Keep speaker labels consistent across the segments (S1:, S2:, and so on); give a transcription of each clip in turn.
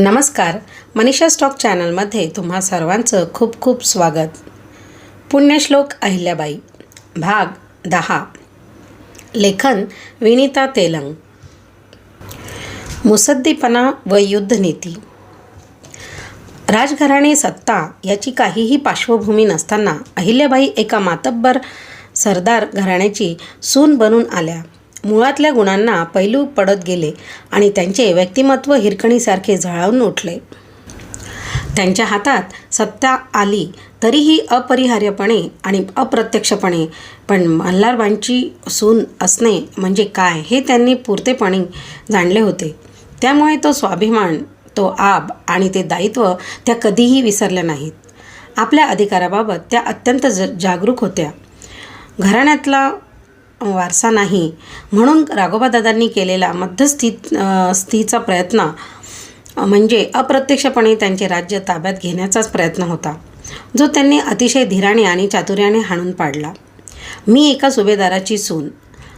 S1: नमस्कार. मनीषा स्टॉक चॅनलमध्ये तुम्हा सर्वांचं खूप खूप स्वागत. पुण्यश्लोक अहिल्याबाई भाग दहा. लेखन विनीता तेलंग. मुसद्दीपणा व युद्धनीती. राजघराणे सत्ता याची काहीही पार्श्वभूमी नसताना अहिल्याबाई एका मातब्बर सरदार घराण्याची सून बनून आल्या. मुळातल्या गुणांना पैलू पडत गेले आणि त्यांचे व्यक्तिमत्व हिरकणीसारखे झळावून उठले. त्यांच्या हातात सत्ता आली तरीही अपरिहार्यपणे आणि अप्रत्यक्षपणे. पण मल्हारबांची सून असणे म्हणजे काय हे त्यांनी पुरतेपणे जाणले होते. त्यामुळे तो स्वाभिमान तो आब आणि ते दायित्व त्या कधीही विसरल्या नाहीत. आपल्या अधिकाराबाबत त्या अत्यंत ज जागरूक होत्या. घराण्यातला वारसा नाही. म्हणून राघोबादादांनी केलेला मध्यस्थी स्थितीचा प्रयत्न म्हणजे अप्रत्यक्षपणे त्यांचे राज्य ताब्यात घेण्याचाच प्रयत्न होता. जो त्यांनी अतिशय धीराने आणि चातुर्याने हाणून पाडला. मी एका सुभेदाराची सून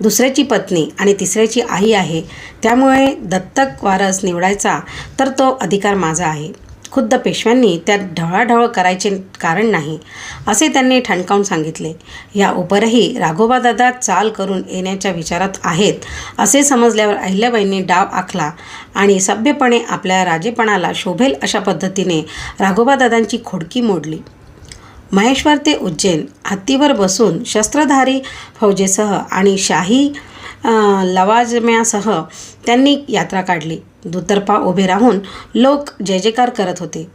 S1: दुसऱ्याची पत्नी आणि तिसऱ्याची आई आहे. त्यामुळे दत्तक वारस निवडायचा तर तो अधिकार माझा आहे. खुद्द पेशव्यांनी त्यात ढवळाढवळ करायचे कारण नाही असे त्यांनी ठणकावून सांगितले. या उपरही राघोबादादा चाल करून येण्याच्या विचारात आहेत असे समजल्यावर अहिल्याबाईंनी डाव आखला आणि सभ्यपणे आपल्या राजेपणाला शोभेल अशा पद्धतीने राघोबादादांची खोडकी मोडली. महेश्वर ते उज्जैन हत्तीवर बसून शस्त्रधारी फौजेसह आणि शाही लवाजम्यासह त्यांनी यात्रा काढली. दुतर्फा उभे राहून लोक जय जयकार करत होते.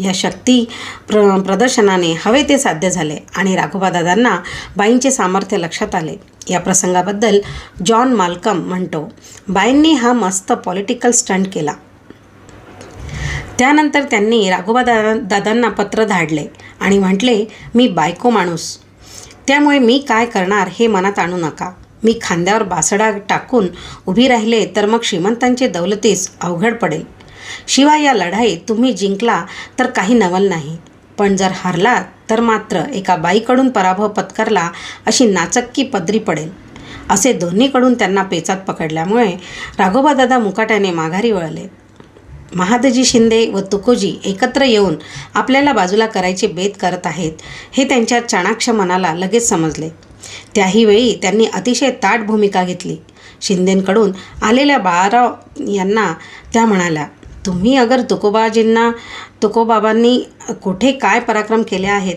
S1: या शक्ती प्र प्रदर्शनाने हवे ते साध्य झाले आणि राघोबादादांना बाईंचे सामर्थ्य लक्षात आले. या प्रसंगाबद्दल जॉन माल्कम म्हणतो बाईंनी हा मस्त पॉलिटिकल स्टंट केला. त्यानंतर त्यांनी राघोबा दादा दादांना पत्र धाडले आणि म्हटले मी बायको माणूस. त्यामुळे मी काय करणार हे मनात आणू नका. मी खांद्यावर बासडा टाकून उभी राहिले तर मग श्रीमंतांचे दौलतीस अवघड पडेल. शिवाय या लढाईत तुम्ही जिंकला तर काही नवल नाही. पण जर हरला तर मात्र एका बाईकडून पराभव पत्करला अशी नाचक्की पदरी पडेल. असे दोन्हीकडून त्यांना पेचात पकडल्यामुळे राघोबादादा मुकाट्याने माघारी वळले. महादजी शिंदे व तुकोजी एकत्र येऊन आपल्याला बाजूला करायचे बेत करत आहेत हे त्यांच्या चाणाक्ष मनाला लगेच समजले. त्याही वेळी त्यांनी अतिशय ताट भूमिका घेतली. शिंदेंकडून आलेल्या बाळाराव यांना त्या म्हणाल्या तुम्ही अगर तुकोबाजींना तुकोबाबांनी कुठे काय पराक्रम केले आहेत?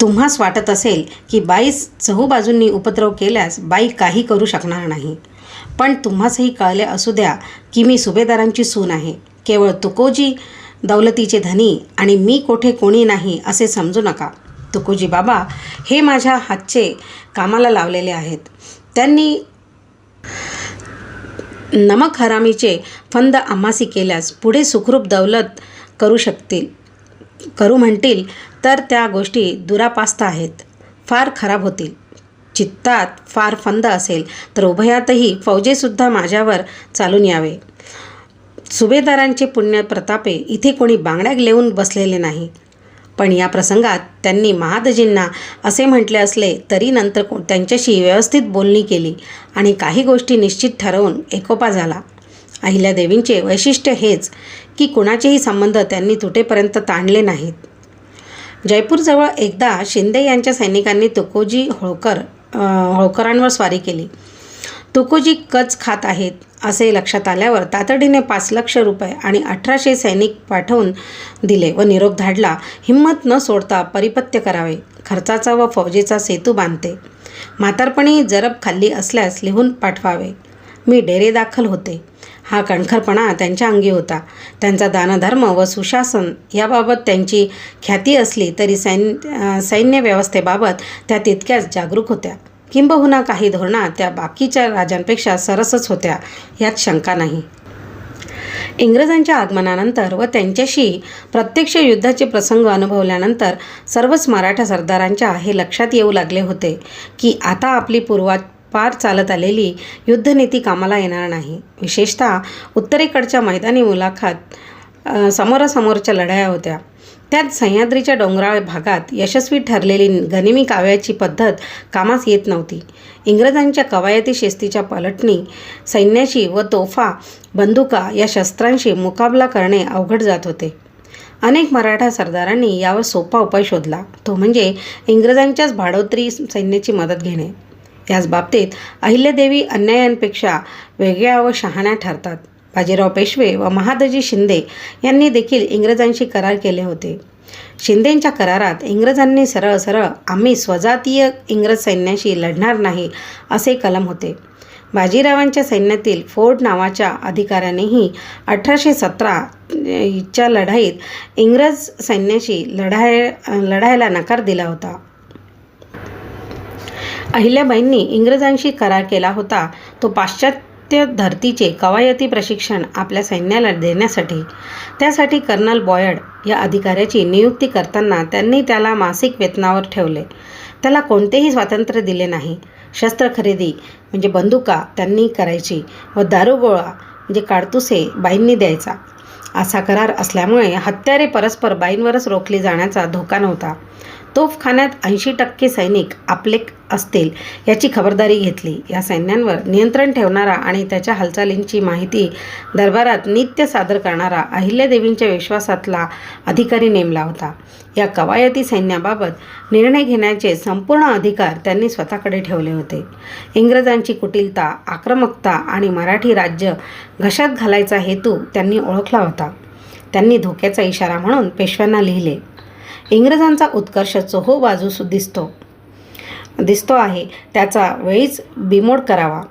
S1: तुम्हास वाटत असेल की बाईस चहूबाजूंनी उपद्रव केल्यास बाई काही करू शकणार नाही. पण तुम्हासही कळले असू द्या की मी सुभेदारांची सून आहे. केवळ तुकोजी दौलतीचे धनी आणि मी कोठे कोणी नाही असे समजू नका. तुकोजी बाबा हे माझ्या हातचे कामाला लावलेले आहेत. त्यांनी नमक हरामीचे फंद आम्हासी केल्यास पुढे सुखरूप दौलत करू शकतील करू म्हणतील तर त्या गोष्टी दुरापास्त आहेत. फार खराब होतील. चित्तात फार फंद असेल तर उभयातही फौजेसुद्धा माझ्यावर चालून यावे. सुभेदारांचे पुण्य प्रतापे इथे कोणी बांगड्या लेऊन बसलेले नाही. पण या प्रसंगात त्यांनी महादजींना असे म्हटले असले तरी नंतर को त्यांच्याशी व्यवस्थित बोलणी केली आणि काही गोष्टी निश्चित ठरवून एकोपा झाला. अहिल्यादेवींचे वैशिष्ट्य हेच की कुणाचेही संबंध त्यांनी तुटेपर्यंत ताणले नाहीत. जयपूरजवळ एकदा शिंदे यांच्या सैनिकांनी तुकोजी होळकर होळकरांवर स्वारी केली. तुकोजी कच खात आहेत. असे लक्षात आल्यावर तातडीने पाच लक्ष रुपये आणि अठराशे सैनिक पाठवून दिले व निरोप धाडला. हिंमत न सोडता परिपत्य करावे. खर्चाचा व फौजेचा सेतू बांधते. म्हातारपणी जरब खाल्ली असल्यास लिहून पाठवावे. मी डेरे दाखल होते. हा कणखरपणा त्यांच्या अंगी होता. त्यांचा दानधर्म व सुशासन याबाबत त्यांची ख्याती असली तरी सैन्य सैन्य व्यवस्थेबाबत त्या तितक्याच जागरूक होत्या. किंबहुना काही धोरणा त्या बाकीच्या राजांपेक्षा सरसच होत्या यात शंका नाही. इंग्रजांच्या आगमनानंतर व त्यांच्याशी प्रत्यक्ष युद्धाचे प्रसंग अनुभवल्यानंतर सर्वच मराठा सरदारांच्या हे लक्षात येऊ लागले होते की आता आपली पूर्वा पार चालत आलेली युद्धनीती कामाला येणार नाही. विशेषतः उत्तरेकडच्या मैदानी मुलाखत समोरासमोरच्या लढाया होत्या. त्यात सह्याद्रीच्या डोंगराळ भागात यशस्वी ठरलेली गनिमी काव्याची पद्धत कामास येत नव्हती. इंग्रजांच्या कवायती शिस्तीच्या पलटणी सैन्याशी व तोफा बंदुका या शस्त्रांशी मुकाबला करणे अवघड जात होते. अनेक मराठा सरदारांनी यावर सोपा उपाय शोधला. तो म्हणजे इंग्रजांच्याच भाडोत्री सैन्याची मदत घेणे. याच बाबतीत अहिल्यादेवी अन्यायांपेक्षा वेगळ्या व शहाण्या ठरतात. बाजीराव पेशवे व महादजी शिंदे यांनी देखील इंग्रजांशी करार केले होते. शिंदेंच्या करारात इंग्रजांनी सरळ सरळ आम्ही स्वजातीय इंग्रज सैन्याशी लढणार नाही असे कलम होते. बाजीरावांच्या सैन्यातील फोर्ड नावाच्या अधिकाऱ्यानेही अठराशे सतरा च्या लढाईत इंग्रज सैन्याशी लढाय लढायला नकार दिला होता. अहिल्याबाईंनी इंग्रजांशी करार केला होता तो पाश्चात्य धर्तीचे कवायती प्रशिक्षण आपल्या सैन्याला देण्यासाठी. त्यासाठी कर्नल बॉयड या अधिकाऱ्याची नियुक्ती करताना त्यांनी त्याला मासिक वेतनावर ठेवले. त्याला कोणतेही स्वातंत्र्य दिले नाही. शस्त्र खरेदी म्हणजे बंदुका त्यांनी करायची व दारुगोळा म्हणजे काडतुसे बाईंनी द्यायचा. असा करार असल्यामुळे हत्यारे परस्पर बाईंवरच रोखली जाण्याचा धोका नव्हता. तोफखान्यात ऐंशी टक्के सैनिक आपले असतील याची खबरदारी घेतली. या सैन्यांवर नियंत्रण ठेवणारा आणि त्याच्या हालचालींची माहिती दरबारात नित्य सादर करणारा अहिल्यादेवींच्या विश्वासातला अधिकारी नेमला होता. या कवायती सैन्याबाबत निर्णय घेण्याचे संपूर्ण अधिकार त्यांनी स्वतःकडे ठेवले होते. इंग्रजांची कुटिलता आक्रमकता आणि मराठी राज्य घशात घालायचा हेतू त्यांनी ओळखला होता. त्यांनी धोक्याचा इशारा म्हणून पेशव्यांना लिहिले. इंग्रजांचा उत्कर्ष चोहो बाजूस दिसतो. दिसतो आहे. त्याचा वेळीच बिमोड करावा.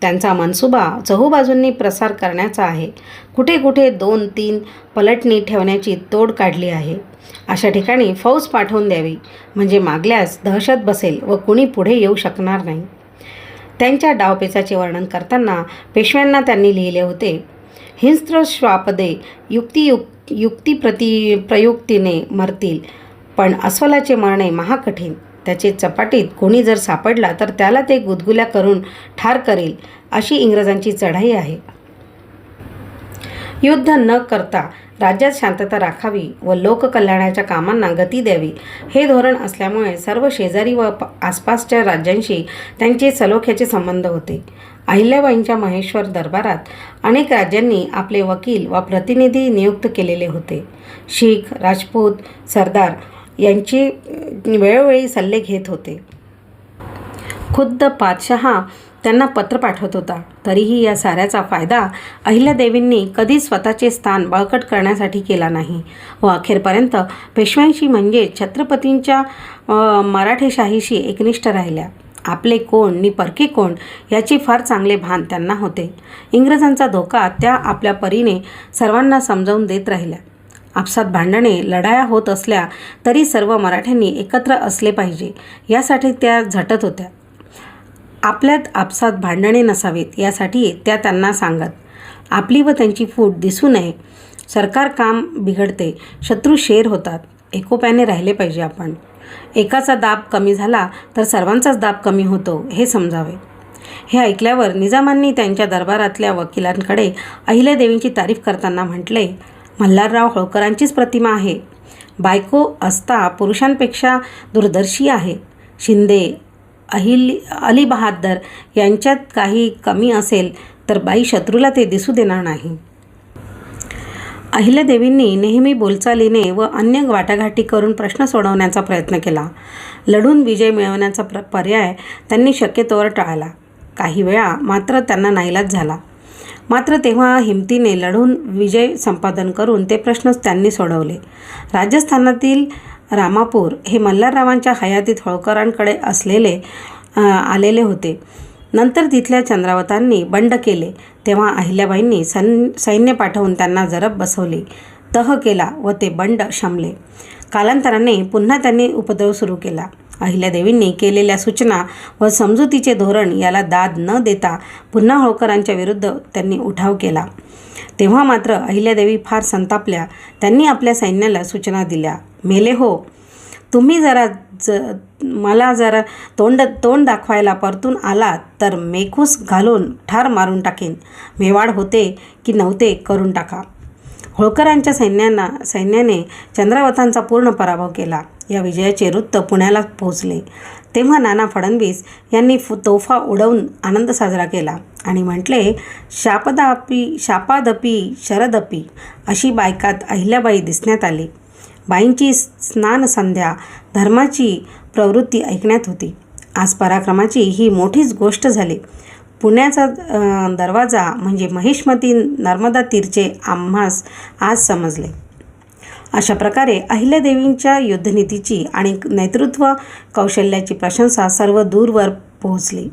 S1: त्यांचा मनसुबा चहूबाजूंनी प्रसार करण्याचा आहे. कुठे कुठे दोन तीन पलटणी ठेवण्याची तोड काढली आहे. अशा ठिकाणी फौज पाठवून द्यावी. म्हणजे मागल्यास दहशत बसेल व कुणी पुढे येऊ शकणार नाही. त्यांच्या डावपेचाचे वर्णन करताना पेशव्यांना त्यांनी लिहिले होते. हिंस्त्र श्वापदे युक्ती प्रति प्रयुक्तीने मरतील. पण अस्वलाचे मरणे महाकठीण. त्याचे चपाटीत कोणी जर सापडला तर त्याला ते गुदगुल्या करून ठार करेल अशी इंग्रजांची चढाई आहे. युद्ध न करता राज्यात शांतता राखावी व लोककल्याणाच्या कामांना गती द्यावी हे धोरण असल्यामुळे सर्व शेजारी व आसपासच्या राज्यांशी त्यांचे सलोख्याचे संबंध होते. अहिल्याबाईंच्या महेश्वर दरबारात अनेक राज्यांनी आपले वकील व प्रतिनिधी नियुक्त केलेले होते. शीख राजपूत सरदार यांची वेळोवेळी सल्ले घेत होते. खुद्द पातशहा त्यांना पत्र पाठवत होता. तरीही या साऱ्याचा फायदा अहिल्यादेवींनी कधीच स्वतःचे स्थान बळकट करण्यासाठी केला नाही व अखेरपर्यंत पेशव्यांशी म्हणजे छत्रपतींच्या मराठेशाहीशी एकनिष्ठ राहिल्या. आपले कोण नि परके कोण याचे फार चांगले भान त्यांना होते. इंग्रजांचा धोका त्या आपल्या परीने सर्वांना समजावून देत राहिल्या. आपसात भांडणे लढाया होत असल्या तरी सर्व मराठ्यांनी एकत्र असले पाहिजे यासाठी त्या झटत होत्या. आपल्यात आपसात भांडणे नसावीत यासाठी त्या त्यांना सांगत आपली व त्यांची फूट दिसू नये. सरकार काम बिघडते शत्रू शेर होतात. एकोप्याने राहिले पाहिजे आपण. एकाचा दाब कमी झाला तर सर्वांचाच दाब कमी होतो हे समजावे. हे ऐकल्यावर निजामांनी त्यांच्या दरबारातल्या वकिलांकडे अहिल्यादेवींची तारीफ करताना म्हटले मल्हारराव होळकरांचीच प्रतिमा आहे. बायको असता पुरुषांपेक्षा दूरदर्शी आहे. शिंदे अहिल अली बहादर यांच्यात काही कमी असेल तर बाई शत्रूला ते दिसू देणार नाही. अहिल्यादेवींनी नेहमी बोलचालीने व अन्य वाटाघाटी करून प्रश्न सोडवण्याचा प्रयत्न केला. लढून विजय मिळवण्याचा प्र पर्याय त्यांनी शक्यतोवर टाळला. काही वेळा मात्र त्यांना नाईलाज झाला. मात्र तेव्हा हिमतीने लढून विजय संपादन करून ते प्रश्न त्यांनी सोडवले. राजस्थानातील रामापूर हे मल्हाररावांच्या हयातीत होळकरांकडे असलेले आलेले होते. नंतर तिथल्या चंद्रावतांनी बंड केले. तेव्हा अहिल्याबाईंनी सन सैन्य पाठवून त्यांना जरब बसवले. तह केला व ते बंड शमले. कालांतराने पुन्हा त्यांनी उपद्रव सुरू केला. अहिल्यादेवींनी केलेल्या सूचना व समजुतीचे धोरण याला दाद न देता पुन्हा होळकरांच्या विरुद्ध त्यांनी उठाव केला. तेव्हा मात्र अहिल्यादेवी फार संतापल्या. त्यांनी आपल्या सैन्याला सूचना दिल्या. मेले हो तुम्ही जरा ज मला जरा तोंड तोंड दाखवायला परतून आला तर मेखूस घालून ठार मारून टाकेन. मेवाड होते की नव्हते करून टाका. होळकरांच्या सैन्यांना सैन्याने चंद्रावतांचा पूर्ण पराभव केला. या विजयाचे वृत्त पुण्याला पोहोचले. तेव्हा नाना फडणवीस यांनी फु तोफा उडवून आनंद साजरा केला आणि म्हटले शापदापी शापादपी शरदपी अशी बायकात अहिल्याबाई दिसण्यात आली. बाईंची स्नान संध्या धर्माची प्रवृत्ती ऐकण्यात होती. आज पराक्रमाची ही मोठीच गोष्ट झाली. पुण्याचा दरवाजा म्हणजे महिष्मती नर्मदा तीरचे आम्हास आज समजले. अशा प्रकारे अहिल्यादेवींच्या युद्धनीतीची आणि नेतृत्व कौशल्याची प्रशंसा सर्व दूरवर पोहोचली.